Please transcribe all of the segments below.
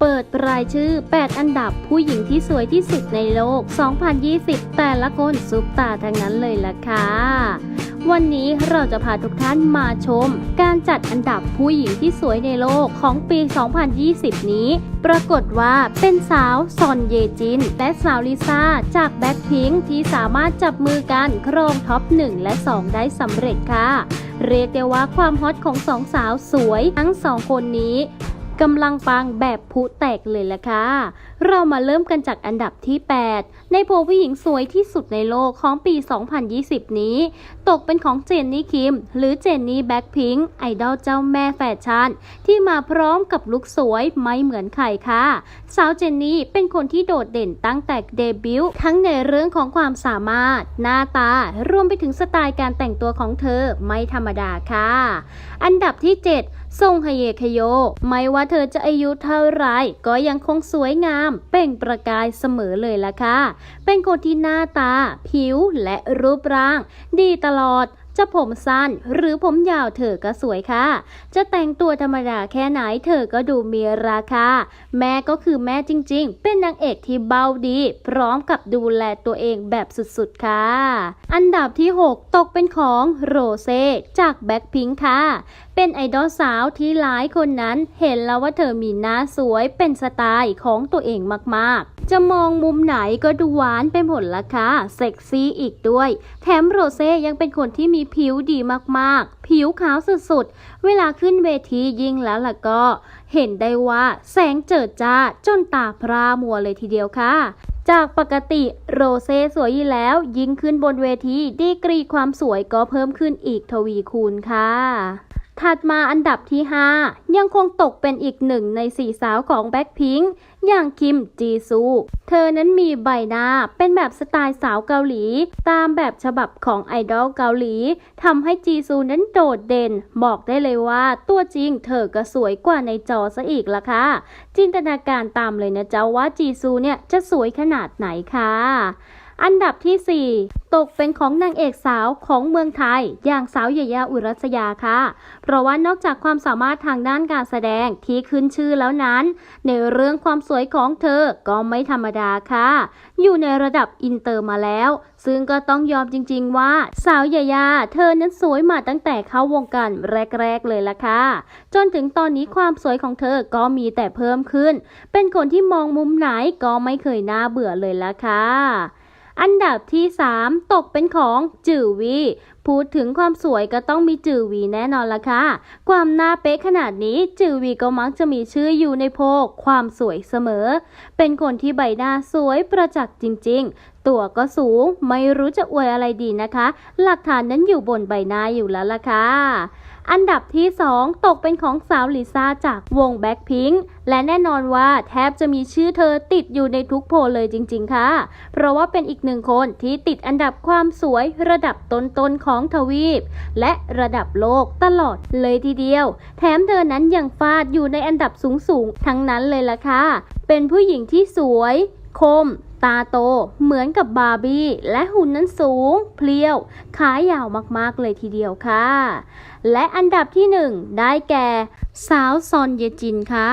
เปิดรายชื่อ 8 อันดับผู้หญิงที่สวยที่สุดในโลก 2020 แต่ละคนซุปตาทั้งนั้นเลยล่ะค่ะ วันนี้เราจะพาทุกท่านมาชม การจัดอันดับผู้หญิงที่สวยในโลกของปี 2020 นี้ ปรากฏว่าเป็นสาวซอนเยจิน และสาวลิซ่า จากแบ็คพิงที่สามารถจับมือกันครองท็อป 1 และ 2 ได้สำเร็จค่ะ เรียกได้ว่าความฮอตของสองสาวสวยทั้งสองคนนี้ กำลังปังแบบพุแตกเลยล่ะค่ะ เรามาเริ่มกันจากอันดับที่ 8 ในโพผู้หญิงสวยที่สุดในโลกของปี 2020 นี้ ตกเป็นของเจนนี่คิม หรือเจนนี่แบ็คพิงค์ไอดอลเจ้าแม่แฟชั่น ที่มาพร้อมกับลุคสวยไม่เหมือนใครค่ะ สาวเจนนี่เป็นคนที่โดดเด่นตั้งแต่เดบิวต์ทั้งในเรื่องของความสามารถ หน้าตารวมไปถึงสไตล์การแต่งตัวของเธอไม่ธรรมดาค่ะ อันดับที่ 7 ทรงฮเยคโย ไม่ว่าเธอจะอายุเท่าไรก็ยังคงสวยงาม เป่งประกายเสมอเลยล่ะค่ะ เป็นคนที่หน้าตา ผิวและรูปร่าง ดีตลอด จะผมสั้นหรือผมยาวเธอก็สวยค่ะ จะแต่งตัวธรรมดาแค่ไหนเธอก็ดูมีราคา แม่ก็คือแม่จริง ๆ เป็นนางเอกที่เบาดี พร้อมกับดูแลตัวเองแบบสุดๆค่ะ อันดับที่ 6 ตกเป็นของโรเซ่จากแบ็คพิงค์ค่ะ เป็นไอดอลสาวที่หลายคนนั้นเห็นแล้วว่าเธอมีหน้าสวยเป็นสไตล์ของตัวเองมากๆ จะมองมุมไหนก็ดูหวานไปหมดละค่ะ เซ็กซี่อีกด้วย แถมโรเซ่ยังเป็นคนที่มีผิวดีมากๆ ผิวขาวสุดๆ เวลาขึ้นเวทียิ่งแล้วล่ะก็ เห็นได้ว่าแสงเจิดจ้าจนตาพร่ามัวเลยทีเดียวค่ะ จากปกติโรเซ่สวยอยู่แล้ว ยิ่งขึ้นบนเวทีดีกรีความสวยก็เพิ่มขึ้นอีกทวีคูณค่ะ ถัดมาอันดับที่ 5 ยังคงตกเป็นอีกหนึ่งในสี่สาวของแบ็คพิงค์อย่างคิมจีซู เธอนั้นมีใบหน้าเป็นแบบสไตล์สาวเกาหลี ตามแบบฉบับของไอดอลเกาหลีทำให้จีซูนั้นโดดเด่น บอกได้เลยว่าตัวจริงเธอก็สวยกว่าในจอซะอีกล่ะค่ะ จินตนาการตามเลยนะเจ๊ะว่าจีซูเนี่ยจะสวยขนาดไหนค่ะ อันดับที่ 4 ตกเป็นของนางเอกสาวของเมืองไทย อย่างสาวเยายาอุรัสยาค่ะ เพราะว่านอกจากความสามารถทางด้านการแสดงที่ขึ้นชื่อแล้วนั้น ในเรื่องความสวยของเธอก็ไม่ธรรมดาค่ะ อยู่ในระดับอินเตอร์มาแล้ว ซึ่งก็ต้องยอมจริง ๆ ว่าสาวยายา เธอนั้นสวยมาตั้งแต่เข้าวงการแรก ๆ เลยล่ะค่ะ จนถึงตอนนี้ความสวยของเธอก็มีแต่เพิ่มขึ้น เป็นคนที่มองมุมไหนก็ไม่เคยน่าเบื่อเลยล่ะค่ะ อันดับที่ 3 ตกเป็นของจือวี พูดถึงความสวยก็ต้องมีจือวีแน่นอนละค่ะ ความหน้าเป๊ะขนาดนี้จือวีก็มักจะมีชื่ออยู่ในโพความสวยเสมอ เป็นคนที่ใบหน้าสวยประจักษ์จริง ๆ ตัวก็สูงไม่รู้จะอวยอะไรดีนะคะ หลักฐานนั้นอยู่บนใบหน้าอยู่แล้วล่ะค่ะอันดับที่ 2 ตกเป็นของสาวลิซ่าจากวงแบ็คพิงค์และแน่นอนว่าแทบจะมีชื่อเธอติดอยู่ในทุกโพลเลยจริง ๆ ค่ะ เพราะว่าเป็นอีกหนึ่งคนที่ติดอันดับความสวยระดับต้นๆของทวีป และระดับโลกตลอดเลยทีเดียว แถมเธอนั้นยังฟาดอยู่ในอันดับสูงๆ ทั้งนั้นเลยล่ะค่ะ เป็นผู้หญิงที่สวย คม ตาโตเหมือนกับบาร์บี้ และหุ่นนั้นสูง เพลียว ขายาวมากๆเลยทีเดียวค่ะ และอันดับที่หนึ่งได้แก่สาวซอนเยจินค่ะ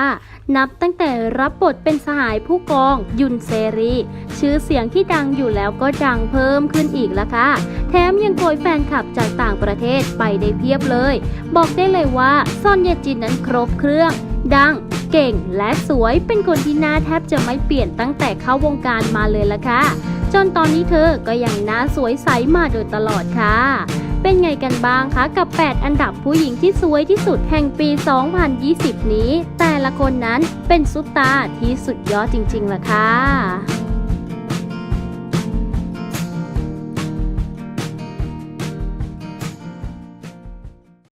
นับตั้งแต่รับบทเป็นสหายผู้กองยุนเซรี ชื่อเสียงที่ดังอยู่แล้วก็ดังเพิ่มขึ้นอีกแล้วค่ะ แถมยังโกยแฟนคลับจากต่างประเทศไปได้เพียบเลย บอกได้เลยว่าซอนเยจินนั้นครบเครื่อง ดัง เก่งและสวยเป็นคนที่หน้าแทบจะไม่เปลี่ยนตั้งแต่เข้าวงการมาเลยละค่ะ จนตอนนี้เธอก็ยังหน้าสวยใสมาโดยตลอดค่ะ เป็นไงกันบ้างคะกับ 8 อันดับผู้หญิงที่สวยที่สุดแห่งปี 2020 นี้ แต่ละคนนั้นเป็นซุปตาร์ที่สุดยอดจริงๆล่ะค่ะ